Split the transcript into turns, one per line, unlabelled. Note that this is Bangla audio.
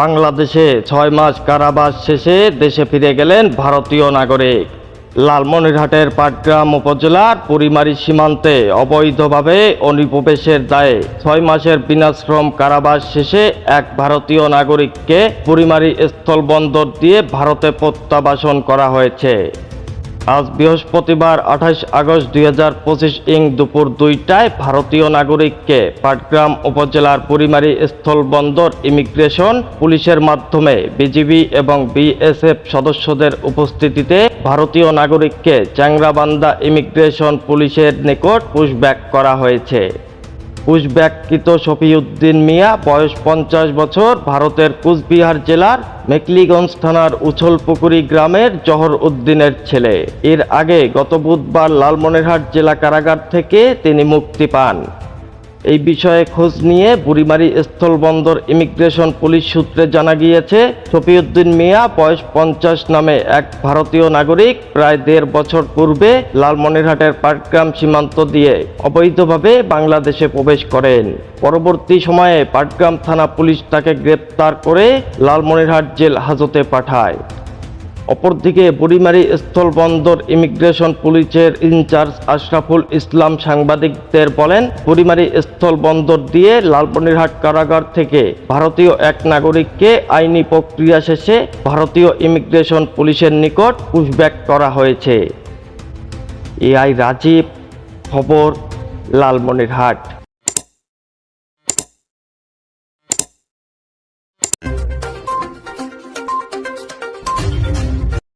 বাংলাদেশে ছয় মাস কারাবাস শেষে দেশে ফিরে গেলেন ভারতীয় নাগরিক। লালমনিরহাটের পাটগ্রাম উপজেলার পরিমারি সীমান্তে অবৈধভাবে অনুপ্রবেশের দায়ে ছয় মাসের বিনাশ্রম কারাবাস শেষে এক ভারতীয় নাগরিককে পরিমারি স্থলবন্দর দিয়ে ভারতে প্রত্যাবাসন করা হয়েছে। আজ বৃহস্পতিবার আঠাশ আগস্ট দুই হাজার পঁচিশ ইং দুপুর দুইটায় ভারতীয় নাগরিককে পাটগ্রাম উপজেলার পরিমারি স্থলবন্দর ইমিগ্রেশন পুলিশের মাধ্যমে বিজিবি এবং বিএসএফ সদস্যদের উপস্থিতিতে ভারতীয় নাগরিককে চ্যাংরাবান্দা ইমিগ্রেশন পুলিশের নিকট পুশব্যাক করা হয়েছে। পুশব্যাককৃত শফিউদ্দিন মিয়া, বয়স পঞ্চাশ বছর, ভারতের কুচবিহার জেলার মেকলিগঞ্জ থানার উছলপুকুরি গ্রামের জহর উদ্দিনের ছেলে। এর আগে গত বুধবার লালমনিরহাট জেলা কারাগার থেকে তিনি মুক্তি পান। এই বিষয়ে খোঁজ নিয়ে বুড়িমারি স্থলবন্দর ইমিগ্রেশন পুলিশ সূত্রে জানা গিয়েছে, শফিউদ্দিন মিয়া বয়স পঞ্চাশ নামে এক ভারতীয় নাগরিক প্রায় দেড় বছর পূর্বে লালমনিরহাটের পাটগ্রাম সীমান্ত দিয়ে অবৈধভাবে বাংলাদেশে প্রবেশ করেন। পরবর্তী সময়ে পাটগ্রাম থানা পুলিশ তাকে গ্রেপ্তার করে লালমনিরহাট জেল হাজতে পাঠায়। অপরদিকে বুড়িমারি স্থলবন্দর ইমিগ্রেশন পুলিশের ইনচার্জ আশরাফুল ইসলাম সাংবাদিকদের বলেন, বুড়িমারি স্থলবন্দর দিয়ে লালমনিরহাট কারাগার থেকে ভারতীয় এক নাগরিককে আইনি প্রক্রিয়া শেষে ভারতীয় ইমিগ্রেশন পুলিশের নিকট পুশব্যাক করা হয়েছে। এআই রাজীব, খবর, লালমনিরহাট।